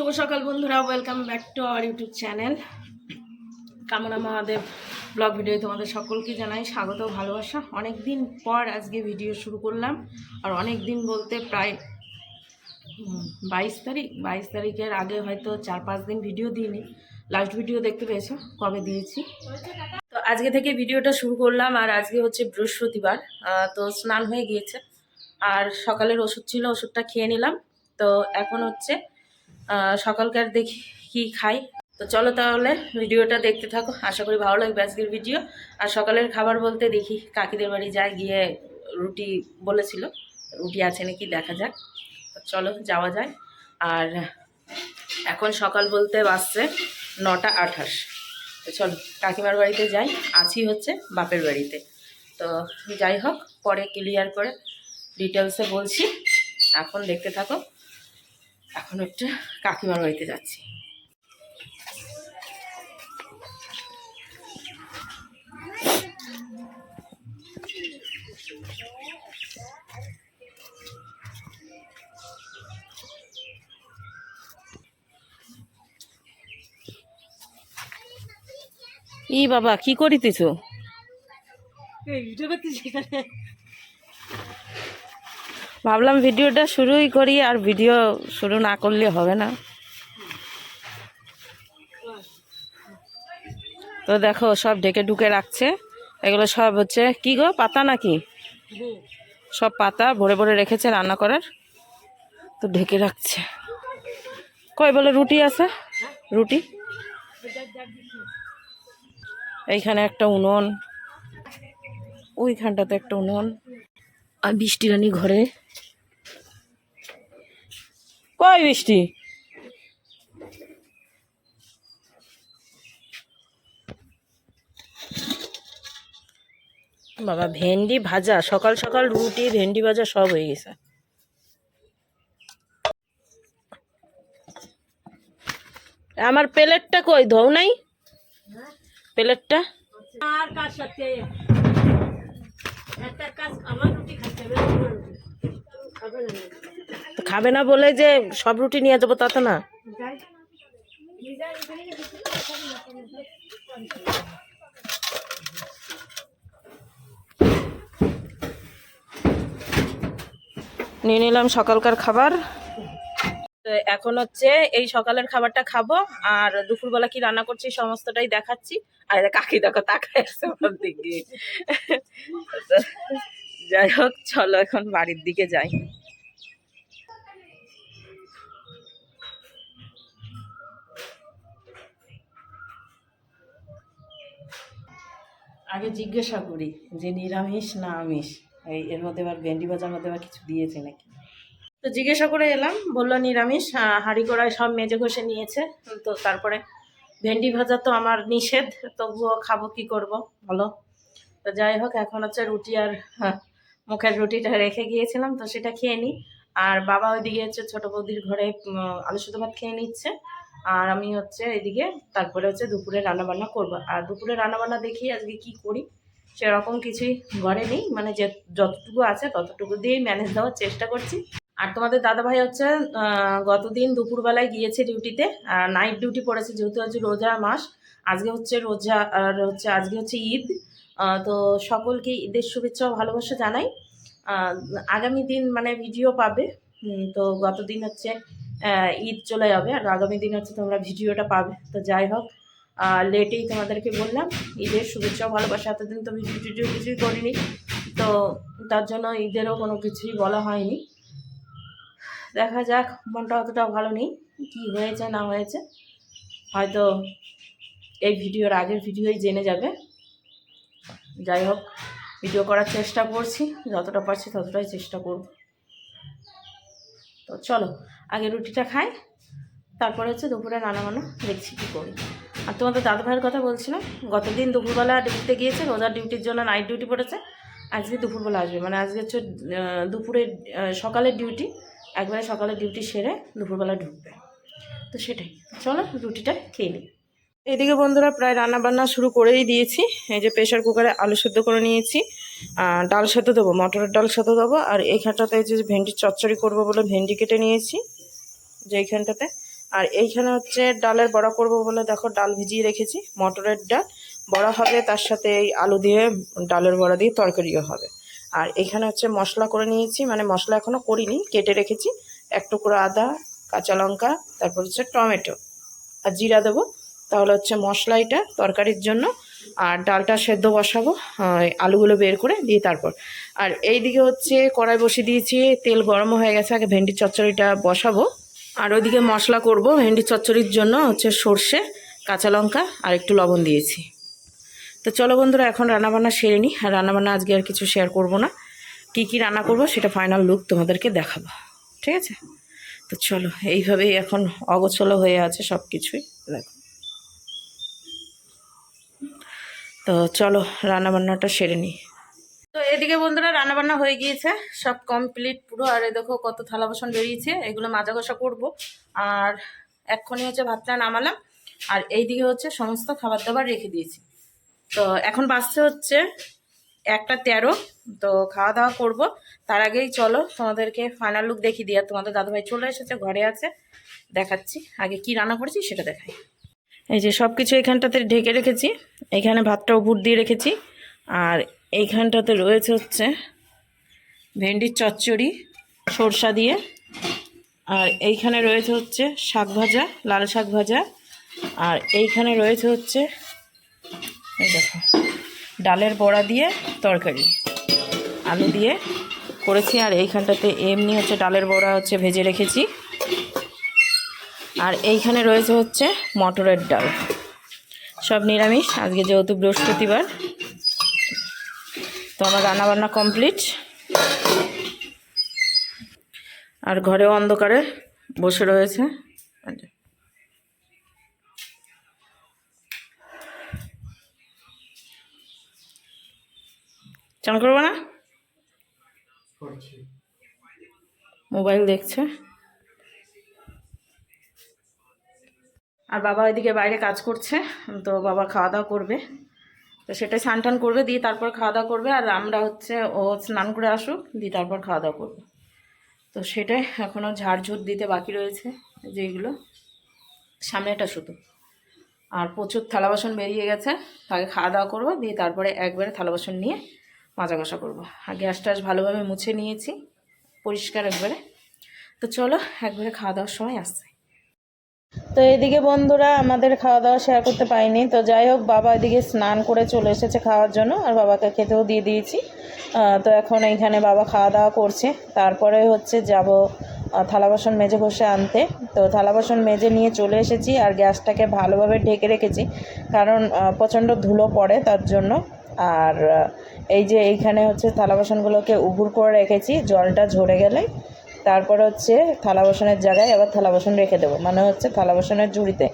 শুভ সকাল বন্ধুরা welcome back to our YouTube channel Kamana Mahadev blog video তোমাদের সকলকে জানাই স্বাগত ভালোবাসা। অনেক দিন পর আজকে ভিডিও শুরু করলাম, আর অনেক দিন বলতে প্রায় বাইশ তারিখ, বাইশ তারিখের আগে হয়তো চার পাঁচ দিন ভিডিও দিইনি। লাস্ট ভিডিও দেখতে পেয়েছ, কবে দিয়েছি? তো আজকে থেকে ভিডিওটা শুরু করলাম, আর আজকে হচ্ছে বৃহস্পতিবার তো স্নান হয়ে গিয়েছে। আর সকালের ওষুধ ছিল, ওষুধটা খেয়ে নিলাম। তো এখন হচ্ছে সকালকার দেখি কি খাই। তো চলো তাহলে ভিডিওটা দেখতে থাকো। আশা করি ভালো লাগবে আজকের ভিডিও। আর সকালের খাবার বলতে দেখি, কাকিদের বাড়ি যায় গিয়ে রুটি বলেছিল। রুটি আছে নাকি দেখা যাক। চলো যাওয়া যায় আর এখন সকাল বলতে বাসছে নটা আঠাশ। তো চলো, কাকিমার বাড়িতে যাই। আছি হচ্ছে বাপের বাড়িতে। তো যাই হোক, পরে ক্লিয়ার করে ডিটেলসে বলছি। এখন দেখতে থাকো। এখন একটা কাকিমার বাড়িতে যাচ্ছি। ই বাবা কি করিতেছ? ভাবলাম ভিডিওটা শুরুই করি আর ভিডিও শুরু না করলে হবে না। তো দেখো, সব ঢেকে ঢুকে রাখছে। এগুলো সব হচ্ছে কি গো, পাতা নাকি? সব পাতা ভরে ভরে রেখেছে রান্না করার। তো ঢেকে রাখছে। কই বলে, রুটি আছে? রুটি? এইখানে একটা উনুন। ওইখানটাতে একটা উনুন। আর বৃষ্টি রানী ঘরে কই বৃষ্টি বাবা, ভেন্ডি ভাজা, সকাল সকাল রুটি, ভেন্ডি ভাজা সব হয়ে গেছে। আমার প্লেটটা কই? ধৌ নাই? প্লেটটা? আমার রুটি রুটি। খাবে না। খাবে না বলে যে সব রুটি নিয়ে যাব তা তো না। নিয়ে নিলাম সকালকার খাবার। এখন হচ্ছে এই সকালের খাবারটা খাব, আর দুপুরবেলা কি রান্না করছি সমস্তটাই দেখাচ্ছি। আর কাকি দেখো তাকায় আমার দিকে। যাই হোক, চলো এখন বাড়ির দিকে যাই। আগে জিজ্ঞাসা করি যে নিরামিষ না আমিষ এই এর মধ্যে আবার ভেন্ডি ভাজার মধ্যে আবার কিছু দিয়েছে নাকি? তো জিজ্ঞাসা করে এলাম, বলল নিরামিষ হাঁড়ি কড়াই সব মেজে ঘষে নিয়েছে। তো তারপরে ভেন্ডি ভাজা তো আমার নিষেধ, তবুও খাব কি করব বলো? তো যাই হোক, এখন হচ্ছে রুটি আর মুখের রুটিটা রেখে গিয়েছিলাম, তো সেটা খেয়ে নিই আর বাবা ওইদিকে হচ্ছে ছোটো বৌদির ঘরে আলু সুতো ভাত খেয়ে নিচ্ছে। আর আমি হচ্ছে এদিকে তারপরে হচ্ছে দুপুরে রান্নাবান্না করব। আর দুপুরে রান্নাবান্না দেখি আজকে কি করি, সেরকম কিছুই ঘরে নেই। মানে যে যতটুকু আছে ততটুকু দিয়েই ম্যানেজ দেওয়ার চেষ্টা করছি। আর তোমাদের দাদাভাই হচ্ছে গতদিন দুপুরবেলায় গিয়েছে ডিউটিতে নাইট ডিউটি পড়েছে যেহেতু হচ্ছে রোজার মাস। আজকে হচ্ছে রোজা, আর হচ্ছে আজকে হচ্ছে ঈদ। তো সকলকে ঈদের শুভেচ্ছা ও ভালোবাসা জানাই। আগামী দিন মানে ভিডিও পাবে। তো গতদিন হচ্ছে ঈদ চলে যাবে আর আগামী দিন হচ্ছে তোমরা ভিডিওটা পাবে। তো যাই হোক লেটেই তোমাদেরকে বললাম, ঈদের শুভেচ্ছা ভালোবাসা, এতদিন তো ভিডিও কিছুই করিনি, তো তার জন্য ঈদেরও কোনো কিছুই বলা হয়নি। দেখা যাক, মনটা অতটাও ভালো নেই, কি হয়েছে, না হয়েছে। হয়তো এই ভিডিওর আগের ভিডিওই জেনে যাবে। যাই হোক, ভিডিও করার চেষ্টা করছি, যতটা পারছি ততটাই চেষ্টা করব। তো চলো আগে রুটিটা খাই, তারপরে হচ্ছে দুপুরে রান্না বান্না দেখছি কী করি। আর তোমাদের দাদু ভাইয়ের কথা বলছিলাম, গতদিন দুপুরবেলা ডিউটিতে গিয়েছে রোজার ডিউটির জন্য নাইট ডিউটি পড়েছে, আজকে দুপুরবেলা আসবে। মানে আজকে হচ্ছে দুপুরে সকালের ডিউটি একবারে সকালের ডিউটি সেরে দুপুরবেলা ঢুকবে। তো সেটাই, চলো রুটিটা খেয়ে নিই। এদিকে বন্ধুরা প্রায় রান্না বান্না শুরু করেই দিয়েছি, এই যে প্রেশার কুকারে আলু সেদ্ধ করে নিয়েছি ডাল সেদ্ধ দেবো, মটরের ডাল সেদ্ধ দেবো, আর এইখানটাতে যে ভেন্ডি চচ্চড়ি করব বলে ভেন্ডি কেটে নিয়েছি। যে এইখানটাতে। আর এইখানে হচ্ছে ডালের বড়া করব বলে দেখো ডাল ভিজিয়ে রেখেছি, মটরের ডাল। বড়া হবে, তার সাথে এই আলু দিয়ে ডালের বড়া দিয়ে তরকারিও হবে। আর এখানে হচ্ছে মশলা করে নিয়েছি মানে মশলা এখনও করিনি, কেটে রেখেছি। এক টুকরো আদা, কাঁচা লঙ্কা, তারপর হচ্ছে টমেটো। আর জিরা দেবো, তাহলে হচ্ছে মশলা এটা তরকারির জন্য। আর ডালটা সেদ্ধ বসাবো আলুগুলো বের করে দিয়ে তারপর। আর এইদিকে হচ্ছে কড়াই বসিয়ে দিয়েছি, তেল গরম হয়ে গেছে, আগে ভেন্ডির চচ্চড়িটা বসাবো। আর ওইদিকে মশলা করব ভেন্ডি চচ্চড়ির জন্য হচ্ছে সর্ষে, কাঁচা লঙ্কা আর একটু লবণ দিয়েছি। তো চলো বন্ধুরা, এখন রান্নাবান্না সেরে নিই। আর রান্নাবান্না আজকে আর কিছু শেয়ার করব না। কি কি রান্না করব সেটা ফাইনাল লুক তোমাদেরকে দেখাবো। ঠিক আছে? তো চলো, এইভাবেই এখন অগোছলো হয়ে আছে সব কিছুই দেখো। তো চলো, রান্নাবান্নাটা সেরে নিই। তো এদিকে বন্ধুরা রান্নাবান্না হয়ে গিয়েছে, সব কমপ্লিট পুরো। আর এই দেখো কত থালা বাসন বেরিয়েছে, এগুলো মাজা ঘষা করব। আর এক্ষুনি হচ্ছে ভাতটা নামালাম। আর এইদিকে হচ্ছে সমস্ত খাবার দাবার রেখে দিয়েছি। তো এখন বাসছে হচ্ছে একটা তেরো, তো খাওয়া দাওয়া করব। তার আগেই চলো তোমাদেরকে ফাইনাল লুক দেখিয়ে দিই। আর তোমাদের দাদাভাই চলে এসেছে, ঘরে আছে। দেখাচ্ছি, আগে কি রান্না করেছি সেটা দেখাই। এই যে সব কিছু এখানটাতে ঢেকে রেখেছি, এখানে ভাতটা উপর দিয়ে রেখেছি। আর এইখানটাতে রয়েছে হচ্ছে ভেন্ডির চচ্চড়ি, সরষা দিয়ে। আর এইখানে রয়েছে হচ্ছে শাক ভাজা, লাল শাক ভাজা। আর এইখানে রয়েছে হচ্ছে দেখো, ডালের বড়া দিয়ে তরকারি। আলু দিয়ে করেছি, আর এইখানটাতে এমনি হচ্ছে ডালের বড়া হচ্ছে ভেজে রেখেছি। আর এইখানে রয়েছে হচ্ছে মটরের ডাল। সব নিরামিষ, আজকে যেহেতু বৃহস্পতিবার। তো আমার রান্নাবান্না কমপ্লিট। আর ঘরেও অন্ধকারে বসে রয়েছে। চান করব না? মোবাইল দেখছে। আর বাবা ওইদিকে বাইরে কাজ করছে তো বাবা খাওয়া দাওয়া করবে। তো সেটা স্নান টান করবে, দিয়ে তারপর খাওয়া দাওয়া করবে, আর আমরা হচ্ছে ও স্নান করে আসুক, দিয়ে তারপর খাওয়া দাওয়া করবে। তো সেটাই এখনও ঝাড়ঝুট দিতে বাকি রয়েছে, যেগুলো। সামনেটা শুধু আর প্রচুর থালা বাসন বেরিয়ে গেছে, আগে খাওয়া দাওয়া করব, দিয়ে তারপরে একবারে থালা বাসন নিয়ে মাজা কষা করব। আর গ্যাস ট্যাস ভালোভাবে মুছে নিয়েছি, পরিষ্কার একবারে। তো চলো, একবারে খাওয়া দাওয়ার সময় আসছে। তো এদিকে বন্ধুরা আমাদের খাওয়া দাওয়া শেয়ার করতে পাইনি তো যাই হোক, বাবা এদিকে স্নান করে চলে এসেছে খাওয়ার জন্য আর বাবাকে খেতেও দিয়ে দিয়েছি। তো এখন এইখানে বাবা খাওয়া দাওয়া করছে। তারপরে হচ্ছে যাব থালা বাসন মেজে ঘষে আনতে। তো থালা বাসন মেজে নিয়ে চলে এসেছি আর গ্যাসটাকে ভালোভাবে ঢেকে রেখেছি। কারণ প্রচণ্ড ধুলো পড়ে তার জন্য। আর এই যে এইখানে হচ্ছে থালা বাসনগুলোকে উবুর করে রেখেছি, জলটা ঝরে গেলে। তারপরে হচ্ছে থালা বাসনের জায়গায় আবার থালা বাসন রেখে দেবো। মানে হচ্ছে থালা বাসনের ঝুড়িতে।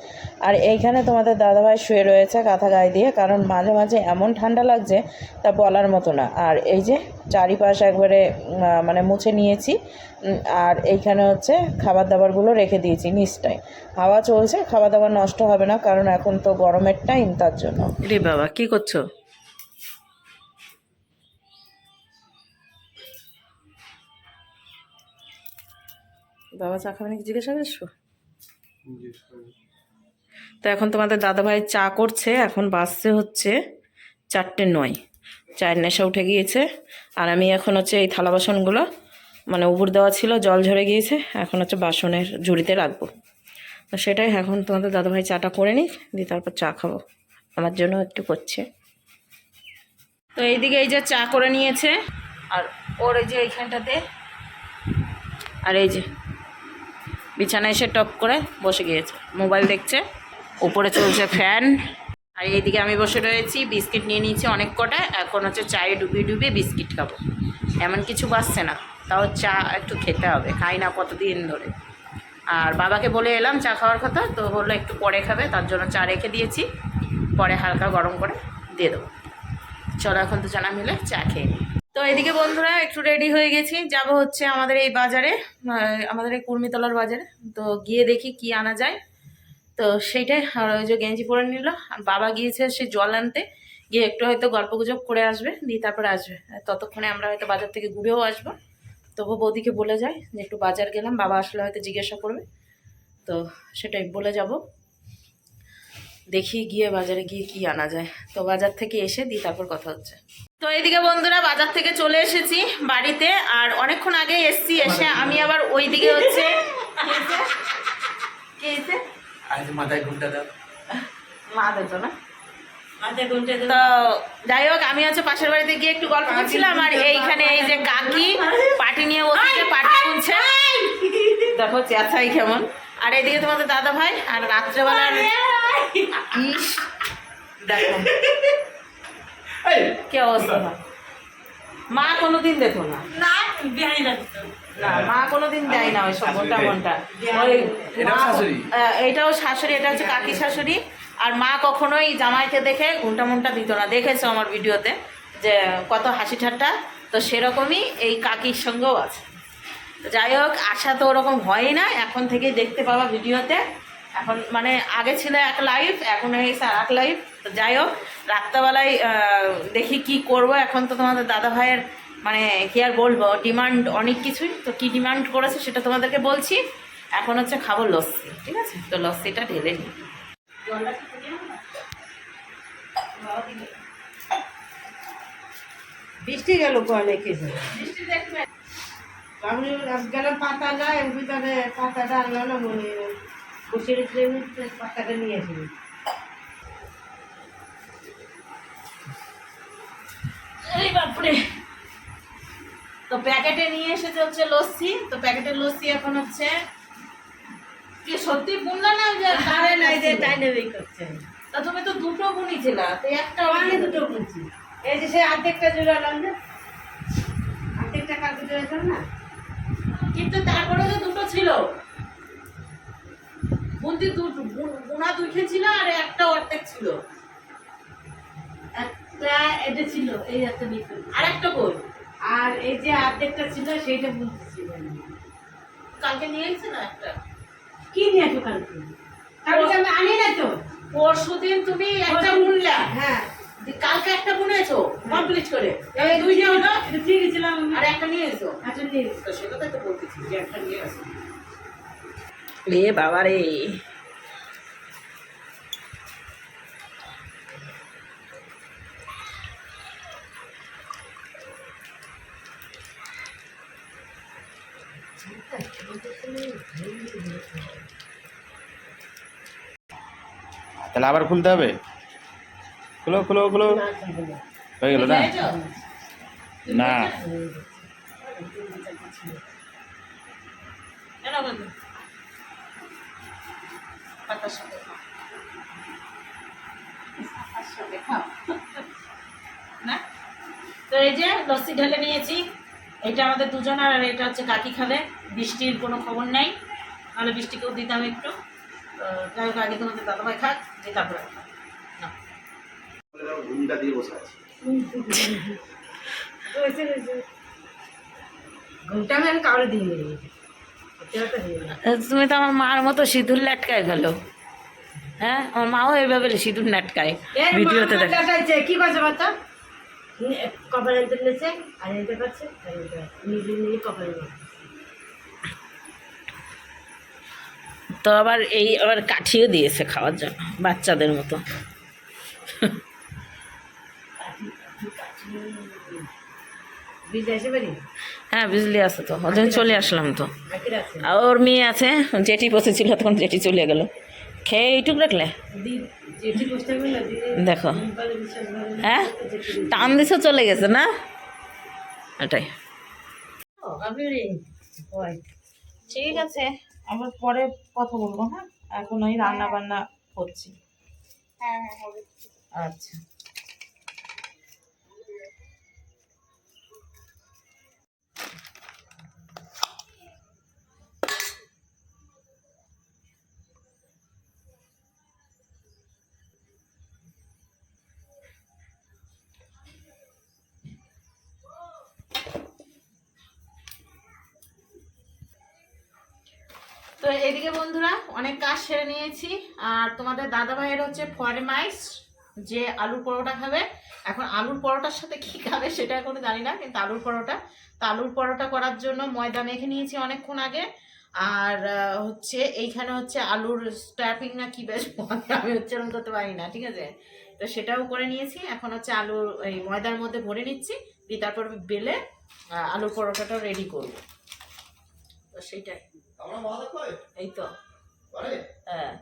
আর এইখানে তোমাদের দাদাভাই শুয়ে রয়েছে কাঁথা গায়ে দিয়ে, কারণ মাঝে মাঝে এমন ঠান্ডা লাগছে তা বলার মতো না। আর এই যে চারিপাশ একবারে মানে মুছে নিয়েছি আর এইখানে হচ্ছে খাবার দাবারগুলো রেখে দিয়েছি নিচটায়। হাওয়া চলছে খাবার দাবার নষ্ট হবে না, কারণ এখন তো গরমের টাইম তার জন্য। রে বাবা, কি করছ? বাবা চা খাবে নাকি জিজ্ঞাসা করছ? তো এখন তোমাদের দাদাভাই চা করছে এখন বাসছে হচ্ছে চারটে নয়। চায়ের নেশা উঠে গিয়েছে। আর আমি এখন হচ্ছে এই থালা বাসনগুলো মানে উপর দেওয়া ছিল জল ঝরে গিয়েছে এখন হচ্ছে বাসনের ঝুড়িতে রাখব। তো সেটাই এখন তোমাদের দাদাভাই চাটা করে নিই দিয়ে তারপর চা খাব। আমার জন্য একটু করছে। তো এইদিকে এই যে চা করে নিয়েছে আর ওর এই যে এইখানটাতে আর এই যে বিছানায় এসে টপ করে বসে গিয়েছে। মোবাইল দেখছে, উপরে চলছে ফ্যান। আর এইদিকে আমি বসে রয়েছি, বিস্কিট নিয়ে নিয়েছি অনেক কটা। এখন হচ্ছে চায়ে ডুবিয়ে ডুবিয়ে বিস্কিট খাব। এমন কিছু বাসছে না, তাও চা একটু খেতে হবে, খাই না কতদিন ধরে। আর বাবাকে বলে এলাম চা খাওয়ার কথা, তো বলল একটু পরে খাবে, তার জন্য চা রেখে দিয়েছি। পরে হালকা গরম করে দিয়ে দেবো। চলো এখন তো জানা মিলে চা খেয়ে নিই। তো এদিকে বন্ধুরা, একটু রেডি হয়ে গেছি। যাব হচ্ছে আমাদের এই বাজারে আমাদের এই কুর্মিতলার বাজারে। তো গিয়ে দেখি কি আনা যায়। তো সেইটাই, আর ওই যে গেঞ্জি পরে নিল। আর বাবা গিয়েছে সে জল আনতে। গিয়ে একটু হয়তো গল্প গুজব করে আসবে, দিয়ে তারপরে আসবে। ততক্ষণে আমরা হয়তো বাজার থেকে ঘুরেও আসব। তবু বৌদিকে বলে যায় যে একটু বাজার গেলাম, বাবা আসলে হয়তো জিজ্ঞাসা করবে। তো সেটাই, বলে যাব। দেখি গিয়ে বাজারে গিয়ে কি আনা যায়। তো বাজার থেকে এসে দিই তারপর কথা হচ্ছে। তো এদিকে বন্ধুরা বাজার থেকে চলে এসেছি বাড়িতে আর অনেকক্ষণ আগে এসছি এসে আমি আবার ওই দিকে হচ্ছে কি হয়েছে? কি হয়েছে? আজ মাথায় ঘুমটা দাও। মা দিতো না। তো যাই হোক আমি হচ্ছে পাশের বাড়িতে গিয়ে একটু গল্প করছিলাম আর এইখানে এই যে কাকি পাটি নিয়ে পাটি শুনছে দেখো চেঁচাই কেমন। আর এদিকে তোমাদের দাদা ভাই আর রাত্রেবেলার ইস দেখো। কি অবস্থা? হয়। মা কোনোদিন দেখো না? না লাগতো না মা কোনোদিন দেয় না ওই সব ঘণ্টা ঘণ্টা ওই এটাও শাশুড়ি? এটা হচ্ছে কাকি শাশুড়ি। আর মা কখনোই জামাইকে দেখে ঘণ্টা মুন্টা দিত না। দেখেছ আমার ভিডিওতে যে কত হাসি ঠাট্টা? তো সেরকমই এই কাকির সঙ্গেও আছে। যাই হোক আশা তো ওরকম হয়ই না। এখন থেকেই দেখতে পাবা ভিডিওতে। এখন মানে আগে ছিল এক লাইভ এখন হয়ে গেছে আর এক লাইভ তো যাই হোক রাত্রেবেলায় দেখি কি করব। এখন তো তোমাদের দাদা ভাইয়ের মানে কি আর বলব ডিমান্ড অনেক কিছুই। তো কি ডিমান্ড করেছে সেটা তোমাদেরকে বলছি। এখন হচ্ছে খাব লস্যি ঠিক আছে? তো লস্যিটা ঢেলে নিই। বৃষ্টি গেল কলে গেলাম পাতা ভিতরে পাতাটা আনলো না মনে পাতাটা নিয়ে আসি বাপরে। তো প্যাকেটে নিয়ে এসেছে হচ্ছে লস্যি। তো প্যাকেটের লস্যি এখন হচ্ছে কি সত্যি বুনলা না যে আরে নাই যে টাইনে বেই করছে। তা তুমি তো দুটো বুনিছিল তো একটা আমি দুটো বলছি এই যে সে অর্ধেকটা জুড়ে আনলাম যে অর্ধেকটা কালকে জুড়েছিল না। কিন্তু তারপরে তো দুটো ছিল। বুনতি দুটো বুন- বুনা ছিল আর একটা অর্ধেক ছিল। একটা এটা ছিল এই একটা নিতে আর একটা কই আর এই যে অর্ধেকটা ছিল সেইটা বলতেছিল কালকে নিয়ে এসেছে না একটা? কি নিয়ে আসো কালকে? কালকে আমি আনি না তো। পরশু দিন তুমি একটা বুনলা? হ্যাঁ। কালকে একটা বুনেছো? কমপ্লিট করে। এই দুইটা হলো এটা ঠিক ছিলাম আর একটা নিয়ে এসো। আচ্ছা নিয়ে তো সেটা তো বলতেছি যে একটা নিয়ে আসো। রে বাবা রে তাহলে আবার খুলতে হবে? খুলো খুলো খুলো। হয়ে গেল না? না কেন বন্ধু পাতার সাথে খাও না? তো এই যে লস্যি ঢেলে নিয়েছি এটা আমাদের দুজনের আর এটা হচ্ছে কাকি খাবে। বৃষ্টির কোনো খবর নাই। নাহলে বৃষ্টিকেও দিতাম একটু। যাই হোক আগে তোমাদের দাদাভাই খাক যে তারপরে। ঘুমটা দিয়ে বসে আছি। তুমি তো আমার মার মতো সিঁদুর লাটকায় গেল হ্যাঁ আমার মাও এইভাবে সিঁদুর লাটকায় ভিডিওতে দেখ। দেখাচ্ছে কি করছে বাচ্চা কপালে তুলেছে আর এতে করছে নিজে নিজে কপালে তো আবার এই আবার কাঠিও দিয়েছে খাওয়ার জন্য বাচ্চাদের মতো। হ্যাঁ বিজলি আছে তো ওদিন চলে আসলাম তো। আর ওর মেয়ে আছে জেঠি বসেছিল তখন জেঠি চলে গেল। খেয়ে এইটুক রাখলে? দেখো। হ্যাঁ? টান দিছে চলে গেছে না? এটাই। ঠিক আছে। আবার পরে কথা বলব হ্যাঁ? এখন ওই রান্না বান্না করছি। হ্যাঁ হ্যাঁ আচ্ছা। তো এদিকে বন্ধুরা, অনেক কাজ সেরে নিয়েছি। আর তোমাদের দাদা ভাইয়ের হচ্ছে ফরমাইশ যে আলুর পরোটা খাবে। এখন আলুর পরোটার সাথে কি খাবে সেটা এখনও জানি না, কিন্তু আলুর পরোটা। তো আলুর পরোটা করার জন্য ময়দা মেখে নিয়েছি অনেকক্ষণ আগে। আর হচ্ছে এইখানে হচ্ছে আলুর স্ট্র্যাপিং না কি বেশ আমি উচ্চারণ করতে পারি না, ঠিক আছে? তো সেটাও করে নিয়েছি। এখন হচ্ছে আলু এই ময়দার মধ্যে ভরে নিচ্ছি, দিয়ে তারপর বেলে আলুর পরোটাটাও রেডি করব। তো সেইটাই। এই তো। হ্যাঁ।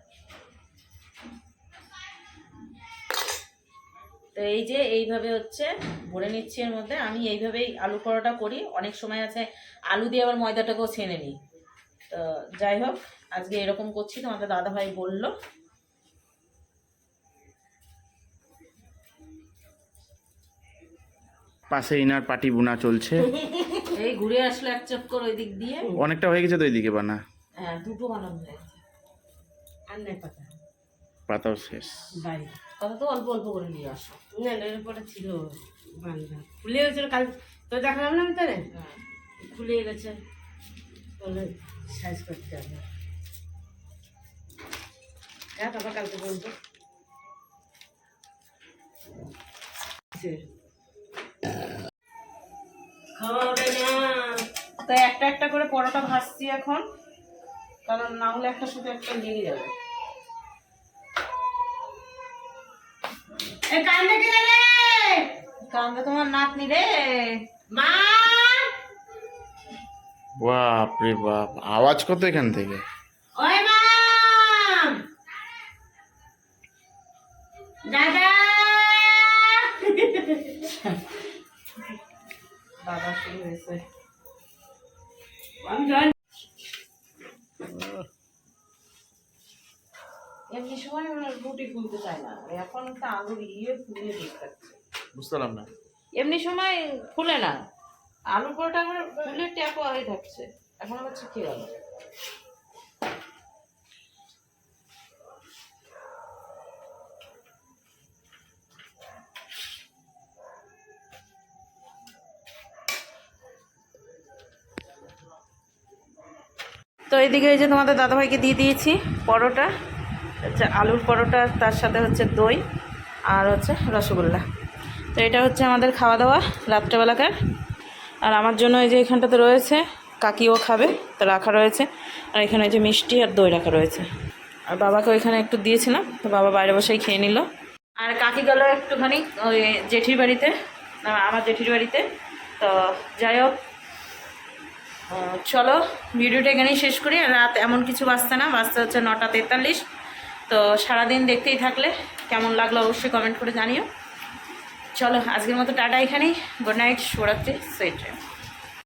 তো এই যে এইভাবে হচ্ছে ভরে নিচ্ছি এর মধ্যে। আমি এইভাবেই আলু পরোটা করি। অনেক সময় আছে আলু দিয়ে আবার ময়দাটাকেও ছেনে নিই। তো যাই হোক আজকে এরকম করছি তোমাদের দাদাভাই বলল। পাশে ইনার পাটি বোনা চলছে। এই ঘুরে আসলো এক চক্কর ওই দিক দিয়ে। অনেকটা হয়ে গেছে তো এইদিকে বানা। হ্যাঁ দুটো বানানো হয়েছে আর নাই পাতা। পাতাও শেষ। বাড়ি। কথা তো অল্প অল্প করে নিয়ে আসো। না না, এর উপরে ছিল বান্ধা খুলে গেছিল কাল তো দেখালাম না ভিতরে? হ্যাঁ। খুলে গেছে। বলে সাইজ করতে হবে। হ্যাঁ বাবা কালকে বলব। খাওয়াবে না। তো একটা একটা করে পরোটা ভাজছি এখন। কারণ না হলে একটা শুধু একটা লেগে যাবে। কান্দে কি রে কান্দে তোমার নাতনি রে। মা! বাপ রে বাপ আওয়াজ কত এখান থেকে? ওই মা! দাদা বাবা শুরু হয়েছে। আমি এমনি সময় রুটি ফুলতে চায় না। এখন তো আলু ইয়ে ফুলিয়ে দেখাচ্ছে বুঝতে না। এমনি সময় ফুলে না। আলু পরোটা আমার ফুলে ট্যাপো হয়ে থাকছে। এখন আবার কি গেল এদিকে এই যে তোমাদের দাদাভাইকে দিয়ে দিয়েছি পরোটা। হচ্ছে আলুর পরোটা, তার সাথে হচ্ছে দই আর হচ্ছে রসগোল্লা। তো এটা হচ্ছে আমাদের খাওয়া দাওয়া রাত্রেবেলাকার। আর আমার জন্য এই যে এখানটাতে রয়েছে, কাকিও খাবে, তো রাখা রয়েছে। আর এখানে যে মিষ্টি আর দই রাখা রয়েছে। আর বাবাকে ওইখানে একটু দিয়েছিলাম, তো বাবা বাইরে বসেই খেয়ে নিল। আর কাকি গেল একটুখানি ওই জেঠির বাড়িতে আমার জেঠির বাড়িতে। তো যাই হোক চলো, ভিডিওটা এখানেই শেষ করি। রাত এমন কিছু বাঁচতে না বাঁচতে হচ্ছে নটা তেতাল্লিশ। তো সারাদিন দেখতেই থাকলে কেমন লাগল অবশ্যই কমেন্ট করে জানিও। চলো, আজকের মতো টাটা এখানেই। গুড নাইট শুভরাত্রি সুইট